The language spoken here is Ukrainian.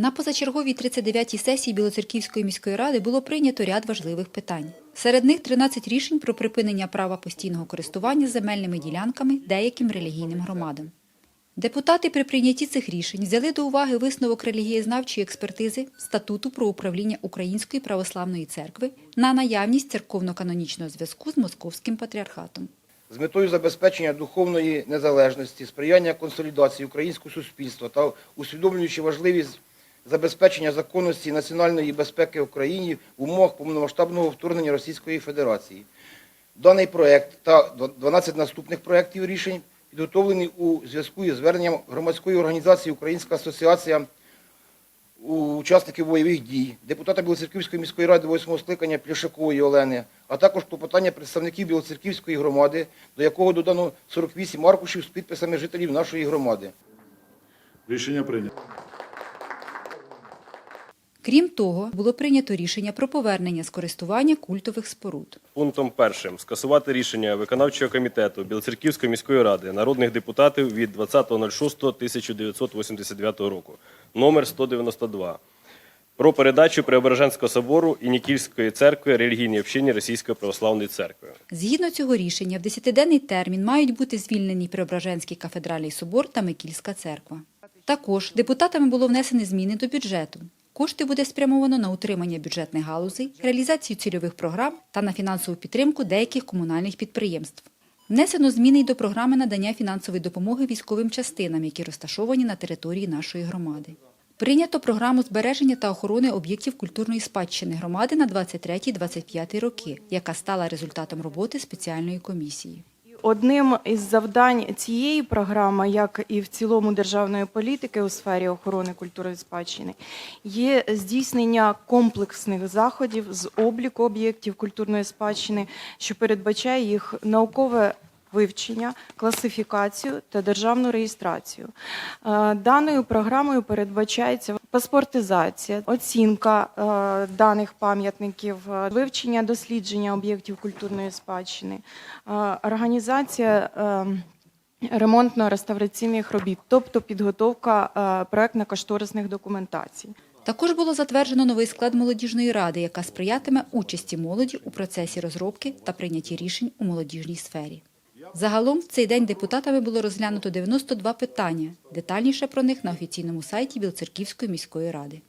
На позачерговій 39-й сесії Білоцерківської міської ради було прийнято ряд важливих питань. Серед них 13 рішень про припинення права постійного користування земельними ділянками деяким релігійним громадам. Депутати при прийнятті цих рішень взяли до уваги висновок релігієзнавчої експертизи статуту про управління Української православної церкви на наявність церковно-канонічного зв'язку з московським патріархатом. з метою забезпечення духовної незалежності, сприяння консолідації українського суспільства та усвідомлюючи важливість забезпечення законності національної безпеки в Україні в умовах повномасштабного вторгнення Російської Федерації. Даний проект та 12 наступних проєктів рішень підготовлені у зв'язку із зверненням громадської організації Українська асоціація учасників бойових дій, депутата Білоцерківської міської ради 8 скликання Пляшакової Олени, а також клопотання представників Білоцерківської громади, до якого додано 48 аркушів з підписами жителів нашої громади. Рішення прийнято. Крім того, було прийнято рішення про повернення з користування культових споруд. Пунктом першим скасувати рішення виконавчого комітету Білоцерківської міської ради народних депутатів від 20.06.1989 року, номер 192, про передачу Преображенського собору і Нікільської церкви релігійній общині Російської православної церкви. Згідно цього рішення, в десятиденний термін мають бути звільнені Преображенський кафедральний собор та Микільська церква. Також депутатами було внесені зміни до бюджету. Кошти буде спрямовано на утримання бюджетних галузей, реалізацію цільових програм та на фінансову підтримку деяких комунальних підприємств. Внесено зміни й до програми надання фінансової допомоги військовим частинам, які розташовані на території нашої громади. Прийнято програму збереження та охорони об'єктів культурної спадщини громади на 23-25 роки, яка стала результатом роботи спеціальної комісії. Одним із завдань цієї програми, як і в цілому державної політики у сфері охорони культури спадщини, є здійснення комплексних заходів з обліку об'єктів культурної спадщини, що передбачає їх наукове вивчення, класифікацію та державну реєстрацію. Е, Даною програмою передбачається паспортизація, оцінка е, даних пам'ятників, е, вивчення дослідження об'єктів культурної спадщини, організація. Ремонтно-реставраційних робіт, тобто підготовка проектно-кошторисних документацій. Також було затверджено новий склад молодіжної ради, яка сприятиме участі молоді у процесі розробки та прийнятті рішень у молодіжній сфері. Загалом в цей день депутатами було розглянуто 92 питання. Детальніше про них на офіційному сайті Білоцерківської міської ради.